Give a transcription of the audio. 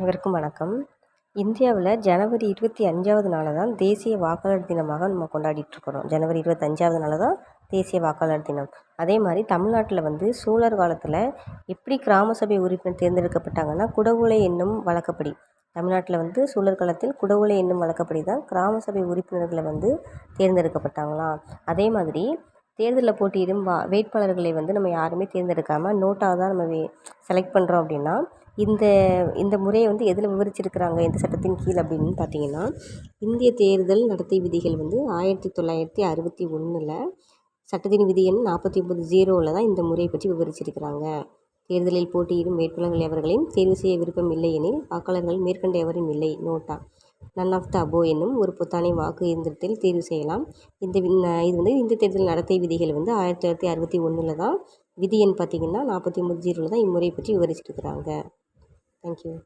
அனைவருக்கும் வணக்கம். இந்தியாவில் ஜனவரி இருபத்தி அஞ்சாவது நாளை தான் தேசிய வாக்காளர் தினமாக நம்ம கொண்டாடிட்டுருக்குறோம் ஜனவரி இருபத்தஞ்சாவது நாள் தான் தேசிய வாக்காளர் தினம். அதே மாதிரி தமிழ்நாட்டில் வந்து சோழர் காலத்தில் எப்படி கிராம சபை உறுப்பினர் தேர்ந்தெடுக்கப்பட்டாங்கன்னா குடவுளை என்னும் வழக்கப்படி. தமிழ்நாட்டில் வந்து சூழல் காலத்தில் குடவுளை என்னும் வழக்கப்படி தான் கிராம சபை உறுப்பினர்களை வந்து தேர்ந்தெடுக்கப்பட்டாங்களாம் அதே மாதிரி தேர்தலில் போட்டியிடும் வா வேட்பாளர்களை வந்து நம்ம யாருமே தேர்ந்தெடுக்காமல் நோட்டாக தான் நம்ம வே செலக்ட் பண்ணுறோம் அப்படின்னா இந்த இந்த முறையை வந்து எதில் விவரிச்சிருக்கிறாங்க எந்த சட்டத்தின் கீழ் அப்படின்னு பார்த்தீங்கன்னா இந்திய தேர்தல் நடத்தை விதிகள் வந்து ஆயிரத்தி தொள்ளாயிரத்தி அறுபத்தி ஒன்றில் சட்டத்தின் விதி எண் நாற்பத்தி ஒம்பது ஜீரோவில் தான் இந்த முறையை பற்றி விவரிச்சிருக்கிறாங்க. தேர்தலில் போட்டியிடும் வேட்பாளர்கள் எவர்களையும் தேர்வு செய்ய விருப்பம் இல்லை எனில் வாக்காளர்கள் மேற்கண்ட எவரும் இல்லை. NOTA. None of the above என்னும் ஒரு பொத்தானை வாக்கு இயந்திரத்தில் தேர்வு செய்யலாம். இந்த இது வந்து இந்த தேர்தல் நடத்தை விதிகள் வந்து ஆயிரத்தி தொள்ளாயிரத்தி அறுபத்தி ஒன்றில் தான் விதி எண் பார்த்திங்கன்னா நாற்பத்தி ஒம்பது ஜீரோவில் தான் இம்முறையை பற்றி விவரிச்சிருக்கிறாங்க. Thank you.